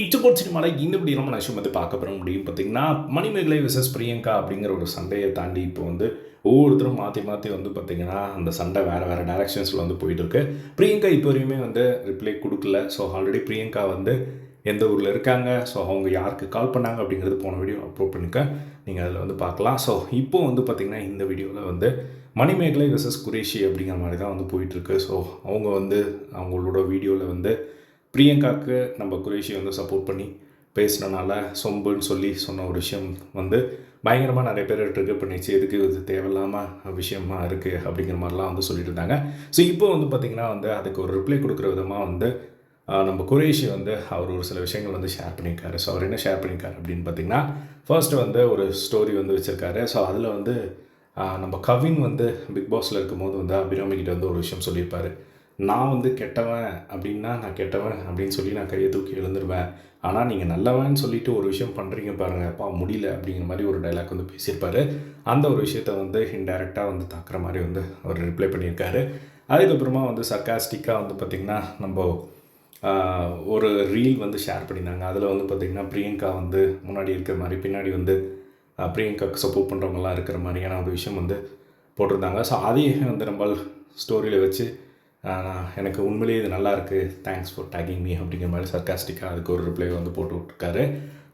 இட்டுபோட் சினிமாவில் இந்த இப்படி நம்ம விஷயம் வந்து பார்க்க போகிற முடியும் பார்த்தீங்கன்னா மணிமேகலை விசஸ் பிரியங்கா அப்படிங்கிற ஒரு சண்டையை தாண்டி இப்போ வந்து ஒவ்வொருத்தரும் மாற்றி மாற்றி வந்து பார்த்திங்கன்னா அந்த சண்டை வேறு வேறு டேரெக்ஷன்ஸில் வந்து போயிட்டுருக்கு பிரியங்கா இப்போ வரையுமே வந்து ரிப்ளை கொடுக்கல. ஸோ ஆல்ரெடி பிரியங்கா வந்து எந்த ஊரில் இருக்காங்க? ஸோ அவங்க யாருக்கு கால் பண்ணாங்க அப்படிங்கிறது போன வீடியோ அப்லோட் பண்ணிக்க. நீங்கள் அதில் வந்து பார்க்கலாம். ஸோ இப்போ வந்து பார்த்திங்கன்னா இந்த வீடியோவில் வந்து மணிமேகலை விசஸ் குரேஷி அப்படிங்கிற மாதிரி தான் வந்து போயிட்டுருக்கு ஸோ அவங்க வந்து அவங்களோட வீடியோவில் வந்து பிரியங்காவுக்கு நம்ம குரேஷி வந்து சப்போர்ட் பண்ணி பேசினனால சொம்புன்னு சொல்லி சொன்ன ஒரு விஷயம் வந்து பயங்கரமாக நிறைய பேர் ட்ரிகர் பண்ணிச்சு எதுக்கு இது தேவையில்லாமல் விஷயமா இருக்குது அப்படிங்கிற மாதிரிலாம் வந்து சொல்லிட்டு இருந்தாங்க. ஸோ இப்போ வந்து பார்த்திங்கன்னா வந்து அதுக்கு ஒரு ரிப்ளை கொடுக்குற விதமாக வந்து நம்ம குரேஷி வந்து அவர் ஒரு சில விஷயங்கள் வந்து ஷேர் பண்ணியிருக்காரு. ஸோ அவர் என்ன ஷேர் பண்ணியிருக்காரு அப்படின்னு பார்த்தீங்கன்னா ஃபர்ஸ்ட் வந்து ஒரு ஸ்டோரி வந்து வச்சுருக்காரு. ஸோ அதில் வந்து நம்ம கவின் வந்து பிக் பாஸில் இருக்கும்போது வந்து அபிராமி கிட்ட வந்து ஒரு விஷயம் சொல்லியிருப்பாரு. நான் வந்து கெட்டவன் அப்படின்னா நான் கெட்டவன் அப்படின்னு சொல்லி நான் கையை தூக்கி எழுந்துருவேன். ஆனால் நீங்கள் நல்லவன் சொல்லிட்டு ஒரு விஷயம் பண்ணுறீங்க பாருங்கள் அப்பா முடியல அப்படிங்கிற மாதிரி ஒரு டைலாக் வந்து பேசியிருப்பாரு. அந்த ஒரு விஷயத்த வந்து இன்டைரக்டாக வந்து தாக்குற மாதிரி வந்து அவர் ரிப்ளை பண்ணியிருக்காரு. அதுக்கப்புறமா வந்து சர்க்காஸ்டிக்காக வந்து பார்த்திங்கன்னா நம்ம ஒரு ரீல் வந்து ஷேர் பண்ணியிருந்தாங்க. அதில் வந்து பார்த்திங்கன்னா பிரியங்கா வந்து முன்னாடி இருக்கிற மாதிரி பின்னாடி வந்து பிரியங்காவுக்கு சப்போர்ட் பண்ணுறவங்கலாம் இருக்கிற மாதிரியான ஒரு விஷயம் வந்து போட்டிருந்தாங்க. ஸோ அதையும் வந்து நம்ம ஸ்டோரியில் வச்சு எனக்கு உண்மையிலேயே இது நல்லா இருக்குது தேங்க்ஸ் ஃபார் டேகிங் மீ அப்படிங்கிற மாதிரி சர்க்காஸ்டிக்காக அதுக்கு ஒரு ரிப்ளை வந்து போட்டு விட்ருக்காரு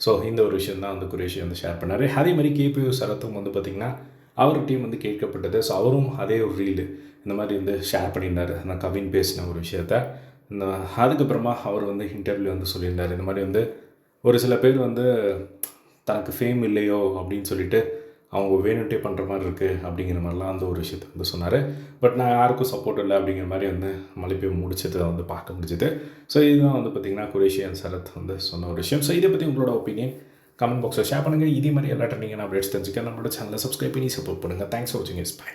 ஸோ இந்த ஒரு விஷயம் தான் வந்து குரேஷி வந்து ஷேர் பண்ணார். அதே மாதிரி கேபியூ சரத்தும் வந்து பார்த்திங்கன்னா அவர் டீம் வந்து கேட்கப்பட்டது. ஸோ அவரும் அதே ஒரு ரீல் இந்த மாதிரி வந்து ஷேர் பண்ணியிருந்தார். நான் கவின் பேசின ஒரு விஷயத்த. அதுக்கப்புறமா அவர் வந்து இன்டர்வியூ வந்து சொல்லியிருந்தார். இந்த மாதிரி வந்து ஒரு சில பேர் வந்து தனக்கு ஃபேம் இல்லையோ அப்படின்னு சொல்லிட்டு அவங்க வேணுட்டே பண்ணுற மாதிரி இருக்குது அப்படிங்கிற மாதிரிலாம் அந்த ஒரு விஷயத்த வந்து சொன்னார். பட் நான் யாருக்கும் சப்போர்ட் இல்லை அப்படிங்கிற மாதிரி வந்து மலைப்பை முடிச்சதை வந்து பார்க்க முடிஞ்சது. ஸோ இதுதான் வந்து பார்த்திங்கன்னா குரேஷியன் சரத் வந்து சொன்ன ஒரு விஷயம். ஸோ இதை பற்றி உங்களோட ஒப்பீனியன் கமெண்ட் பாக்ஸில் ஷேர் பண்ணுங்கள் இதே மாதிரி எல்லா ட்ரெண்டிங்கான அப்டேட்ஸ் தெரிஞ்சுக்க நம்மளோட சேனலை சப்ஸ்கிரைப் பண்ணி சப்போர்ட் பண்ணுங்கள் தேங்க்ஸ் ஃபார் வாட்சிங் இஸ் பை